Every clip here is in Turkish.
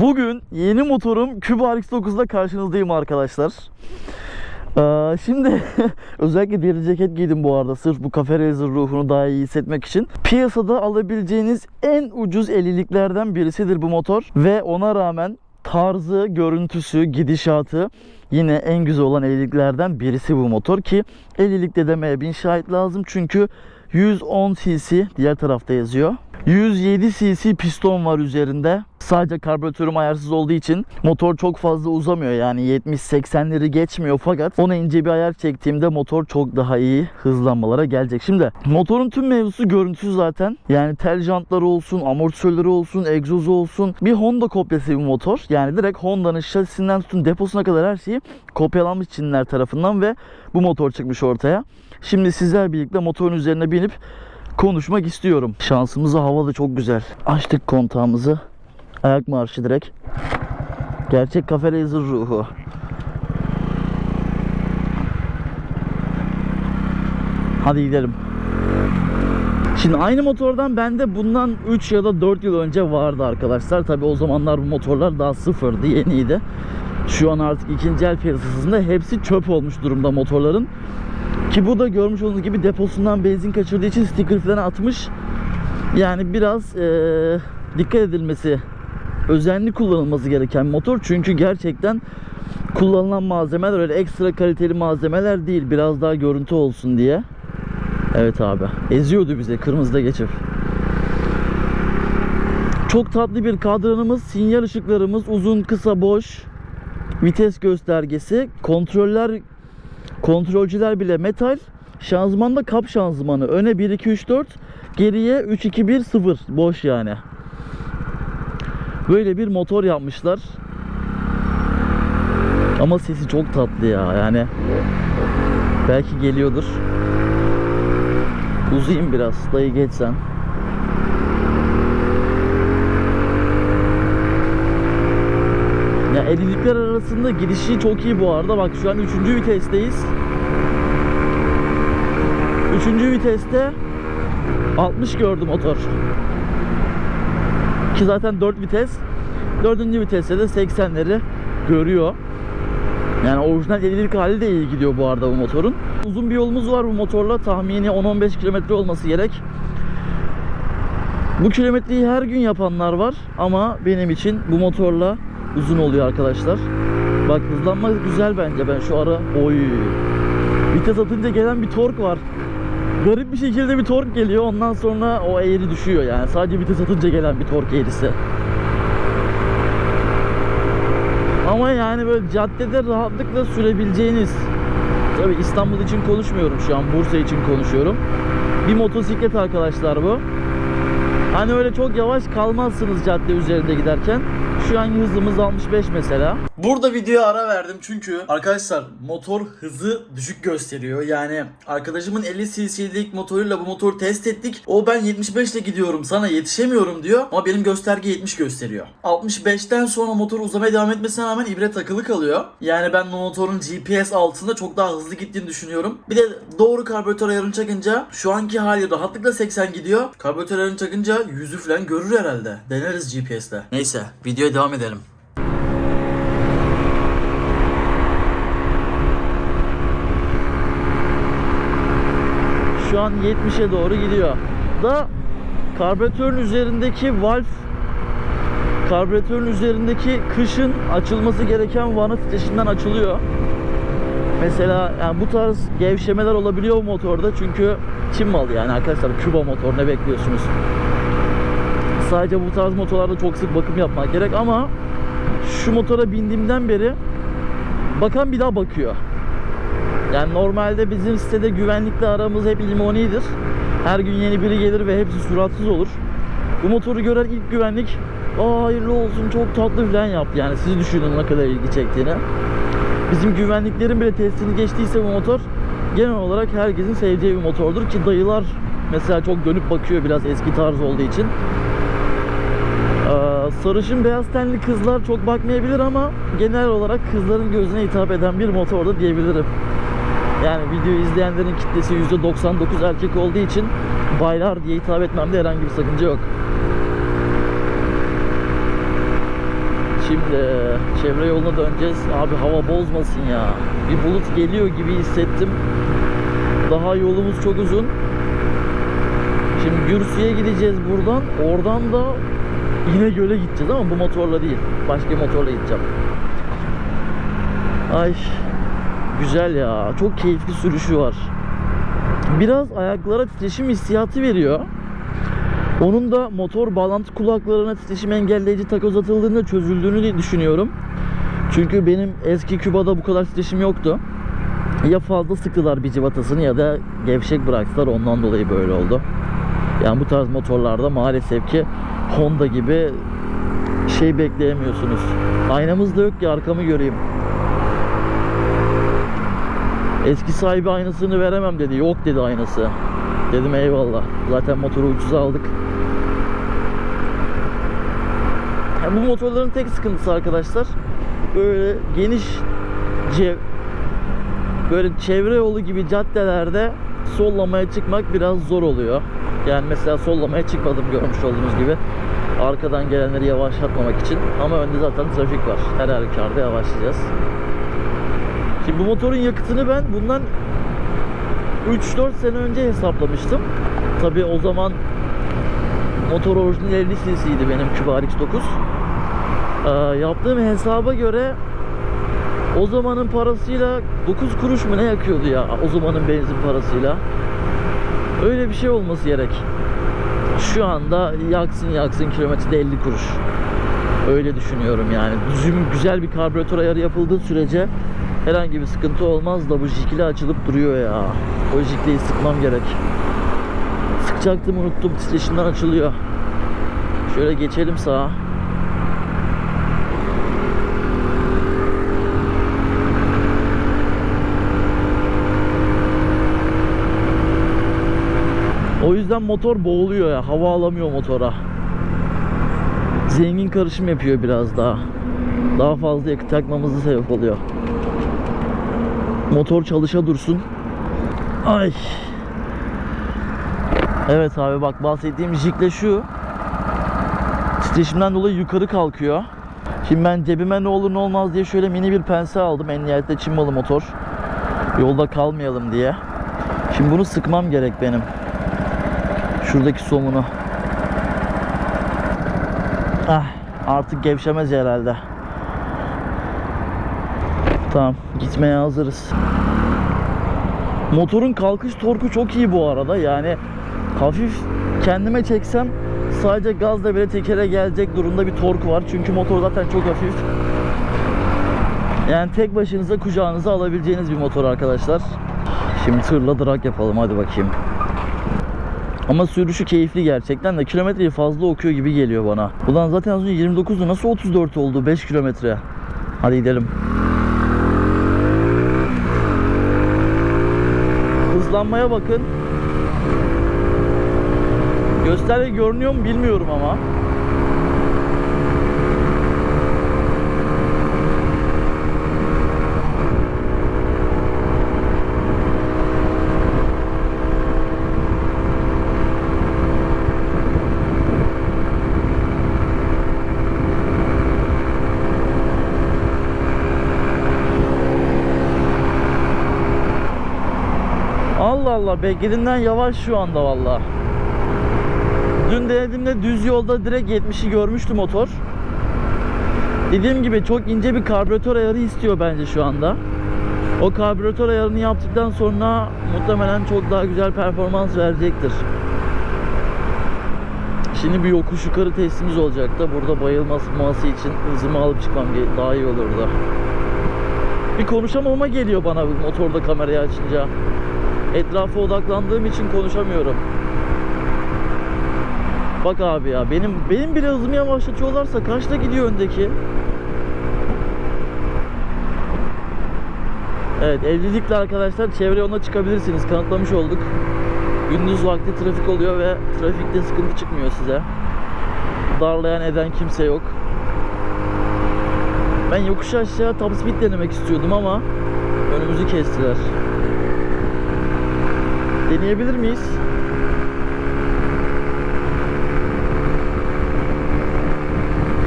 Bugün yeni motorum Cuba RX-9'da karşınızdayım arkadaşlar. Ee, şimdi özellikle deri ceket giydim bu arada sırf bu Cafe Racer ruhunu daha iyi hissetmek için. Piyasada alabileceğiniz en ucuz 50'liklerden birisidir bu motor ve ona rağmen tarzı, görüntüsü, gidişatı yine en güzel olan 50'liklerden birisi bu motor ki 50'likte demeye bin şahit lazım çünkü 110 cc diğer tarafta yazıyor. 107 cc piston var üzerinde. Sadece karbüratörüm ayarsız olduğu için motor çok fazla uzamıyor. Yani 70-80'leri geçmiyor fakat ona ince bir ayar çektiğimde motor çok daha iyi hızlanmalara gelecek. Şimdi motorun tüm mevzusu görüntüsü zaten. Yani tel jantları olsun, amortisörleri olsun, egzozu olsun. Bir Honda kopyası bir motor. Yani direkt Honda'nın şasisinden tutun deposuna kadar her şeyi kopyalanmış Çinliler tarafından ve bu motor çıkmış ortaya. Şimdi sizler birlikte motorun üzerine binip konuşmak istiyorum. Şansımızı havalı çok güzel. Açtık kontağımızı. Ayak marşı direkt. Gerçek Cafe Racer ruhu. Hadi gidelim. Şimdi aynı motordan bende bundan 3 ya da 4 yıl önce vardı arkadaşlar. Tabi o zamanlar bu motorlar daha sıfırdı, yeniydi. Şu an artık ikinci el piyasasında hepsi çöp olmuş durumda motorların. Ki bu da görmüş olduğunuz gibi deposundan benzin kaçırdığı için sticker falan atmış. Yani biraz eee, dikkat edilmesi, özenli kullanılması gereken motor. Çünkü gerçekten kullanılan malzemeler öyle ekstra kaliteli malzemeler değil. Biraz daha görüntü olsun diye. Evet abi. Eziyordu bize kırmızıda geçip. Çok tatlı bir kadranımız, sinyal ışıklarımız, uzun, kısa, boş, vites göstergesi, kontroller Kontrolcüler bile metal. Şanzımanda kap şanzımanı. Öne 1 2 3 4, geriye 3 2 1 0. Boş yani. Böyle bir motor yapmışlar. Ama sesi çok tatlı ya. Yani belki geliyordur. Uzayayım biraz. Dayı geç sen. Ya 50'likler arasında gidişi çok iyi bu arada. Bak şu an 3. vitesteyiz. 3. viteste 60 gördü motor. Ki zaten 4 vites. 4. viteste de 80'leri görüyor. Yani orijinal 50'lik hali de iyi gidiyor bu arada bu motorun. Uzun bir yolumuz var bu motorla. Tahmini 10-15 kilometre olması gerek. Bu kilometreyi her gün yapanlar var ama benim için bu motorla uzun oluyor arkadaşlar. Bak hızlanma güzel bence. Ben şu ara oy. Vites atınca gelen bir tork var. Garip bir şekilde bir tork geliyor. Ondan sonra o eğri düşüyor yani. Sadece vites atınca gelen bir tork eğrisi. Ama yani böyle caddede rahatlıkla sürebileceğiniz Tabi İstanbul için konuşmuyorum şu an Bursa için konuşuyorum. Bir motosiklet arkadaşlar bu. Hani öyle çok yavaş kalmazsınız cadde üzerinde giderken. Şu an hızımız 65 mesela. Burada videoya ara verdim çünkü arkadaşlar motor hızı düşük gösteriyor. Yani arkadaşımın 50 cc'lik motoruyla bu motoru test ettik. O ben 75 ile gidiyorum sana yetişemiyorum diyor. Ama benim gösterge 70 gösteriyor. 65'ten sonra motor uzamaya devam etmesine rağmen ibre takılı kalıyor. Yani ben motorun GPS altında çok daha hızlı gittiğini düşünüyorum. Bir de doğru karbüratör ayarını çakınca şu anki hali rahatlıkla 80 gidiyor. Karbüratör ayarını çakınca 100'ü falan görür herhalde. Deneriz GPS'le. Neyse videoya devam edelim. Şu an 70'e doğru gidiyor. Da karbüratörün üzerindeki valve karbüratörün üzerindeki kışın açılması gereken vana titreşimden açılıyor. Mesela yani bu tarz gevşemeler olabiliyor motorda çünkü Çin malı yani arkadaşlar Küba motor ne bekliyorsunuz? Sadece bu tarz motorlarda çok sık bakım yapmak gerek ama şu motora bindiğimden beri bakan bir daha bakıyor. Yani normalde bizim sitede güvenlikle aramız hep limonidir. Her gün yeni biri gelir ve hepsi suratsız olur. Bu motoru gören ilk güvenlik Aa hayırlı olsun çok tatlı falan yaptı. Yani siz düşünün ne kadar ilgi çektiğini. Bizim güvenliklerin bile testini geçtiyse bu motor genel olarak herkesin seveceği bir motordur ki dayılar mesela çok dönüp bakıyor biraz eski tarz olduğu için. Ee, sarışın beyaz tenli kızlar çok bakmayabilir ama genel olarak kızların gözüne hitap eden bir motor da diyebilirim. Yani videoyu izleyenlerin kitlesi %99 erkek olduğu için baylar diye hitap etmemde herhangi bir sakınca yok. Şimdi çevre yoluna döneceğiz. Abi hava bozmasın ya. Bir bulut geliyor gibi hissettim. Daha yolumuz çok uzun. Şimdi Gürsü'ye gideceğiz buradan. Oradan da yine göle gideceğiz ama bu motorla değil. Başka bir motorla gideceğim. Ay güzel ya. Çok keyifli sürüşü var. Biraz ayaklara titreşim hissiyatı veriyor. Onun da motor bağlantı kulaklarına titreşim engelleyici takoz atıldığında çözüldüğünü diye düşünüyorum. Çünkü benim eski Küba'da bu kadar titreşim yoktu. Ya fazla sıktılar bir civatasını ya da gevşek bıraktılar ondan dolayı böyle oldu. Yani bu tarz motorlarda maalesef ki Honda gibi şey bekleyemiyorsunuz. Aynamız da yok ki arkamı göreyim. Eski sahibi aynasını veremem dedi. Yok dedi aynası. Dedim eyvallah. Zaten motoru ucuza aldık. Yani bu motorların tek sıkıntısı arkadaşlar böyle geniş cev böyle çevre yolu gibi caddelerde sollamaya çıkmak biraz zor oluyor. Yani mesela sollamaya çıkmadım görmüş olduğunuz gibi. Arkadan gelenleri yavaşlatmamak için. Ama önde zaten trafik var. Her halükarda yavaşlayacağız. Şimdi bu motorun yakıtını ben bundan 3-4 sene önce hesaplamıştım. Tabi o zaman motor orijinal 50 cc'ydi benim Cuba RX-9. Ee, yaptığım hesaba göre o zamanın parasıyla 9 kuruş mu ne yakıyordu ya o zamanın benzin parasıyla. Öyle bir şey olması gerek. Şu anda yaksın yaksın kilometrede 50 kuruş. Öyle düşünüyorum yani. Düzgün güzel bir karbüratör ayarı yapıldığı sürece herhangi bir sıkıntı olmaz da bu jikli açılıp duruyor ya. O jikliyi sıkmam gerek. Sıkacaktım unuttum titreşimden açılıyor. Şöyle geçelim sağa. O yüzden motor boğuluyor ya. Hava alamıyor motora. Zengin karışım yapıyor biraz daha. Daha fazla yakıt yakmamızı sebep oluyor. Motor çalışa dursun. Ay. Evet abi bak bahsettiğim jikle şu. Titreşimden dolayı yukarı kalkıyor. Şimdi ben cebime ne olur ne olmaz diye şöyle mini bir pense aldım. En nihayetinde Çin motor. Yolda kalmayalım diye. Şimdi bunu sıkmam gerek benim. Şuradaki somunu. Ah, artık gevşemez herhalde. Tamam, gitmeye hazırız. Motorun kalkış torku çok iyi bu arada. Yani hafif kendime çeksem sadece gazla bile tekere gelecek durumda bir torku var. Çünkü motor zaten çok hafif. Yani tek başınıza kucağınıza alabileceğiniz bir motor arkadaşlar. Şimdi tırla drag yapalım hadi bakayım. Ama sürüşü keyifli gerçekten de kilometreyi fazla okuyor gibi geliyor bana. Ulan zaten az önce 29'du nasıl 34 oldu 5 kilometre. Hadi gidelim. Hızlanmaya bakın. Gösterge görünüyor mu bilmiyorum ama. Allah beklediğimden yavaş şu anda valla. Dün denediğimde düz yolda direkt 70'i görmüştü motor. Dediğim gibi çok ince bir karbüratör ayarı istiyor bence şu anda. O karbüratör ayarını yaptıktan sonra muhtemelen çok daha güzel performans verecektir. Şimdi bir yokuş yukarı testimiz olacak da burada bayılması için hızımı alıp çıkmam daha iyi olurdu. Bir konuşamama geliyor bana motorda kamerayı açınca. Etrafa odaklandığım için konuşamıyorum. Bak abi ya benim benim bile hızımı yavaşlatıyorlarsa kaçta gidiyor öndeki? Evet evlilikle arkadaşlar çevre yoluna çıkabilirsiniz kanıtlamış olduk. Gündüz vakti trafik oluyor ve trafikte sıkıntı çıkmıyor size. Darlayan eden kimse yok. Ben yokuş aşağı top speed denemek istiyordum ama önümüzü kestiler. Deneyebilir miyiz?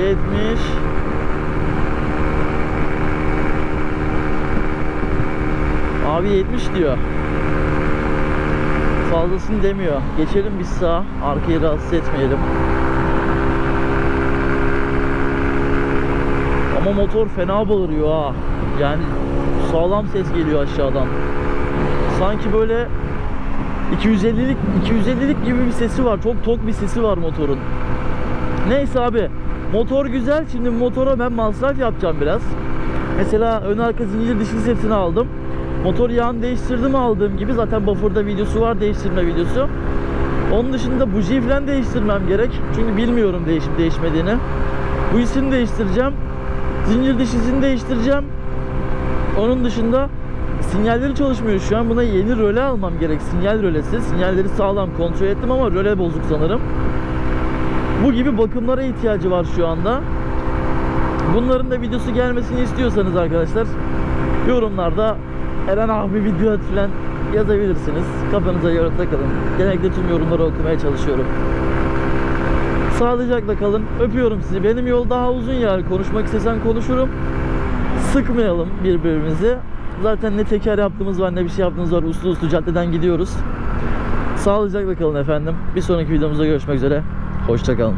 Yetmiş. Abi 70 diyor. Fazlasını demiyor. Geçelim biz sağa. Arkayı rahatsız etmeyelim. Ama motor fena bağırıyor ha. Yani sağlam ses geliyor aşağıdan. Sanki böyle 250'lik 250'lik gibi bir sesi var. Çok tok bir sesi var motorun. Neyse abi. Motor güzel. Şimdi motora ben masraf yapacağım biraz. Mesela ön arka zincir dişli setini aldım. Motor yağını değiştirdim aldığım gibi. Zaten buffer'da videosu var değiştirme videosu. Onun dışında bujiyi falan değiştirmem gerek. Çünkü bilmiyorum değişip değişmediğini. Bu isini değiştireceğim. Zincir dişisini değiştireceğim. Onun dışında sinyalleri çalışmıyor şu an. Buna yeni röle almam gerek. Sinyal rölesi. Sinyalleri sağlam kontrol ettim ama röle bozuk sanırım. Bu gibi bakımlara ihtiyacı var şu anda. Bunların da videosu gelmesini istiyorsanız arkadaşlar yorumlarda Eren abi video at falan yazabilirsiniz. Kafanıza göre takılın. Genellikle tüm yorumları okumaya çalışıyorum. Sağlıcakla kalın. Öpüyorum sizi. Benim yol daha uzun yani. Konuşmak istesen konuşurum. Sıkmayalım birbirimizi. Zaten ne teker yaptığımız var ne bir şey yaptığımız var. Uslu uslu caddeden gidiyoruz. Sağlıcakla kalın efendim. Bir sonraki videomuzda görüşmek üzere. Hoşçakalın.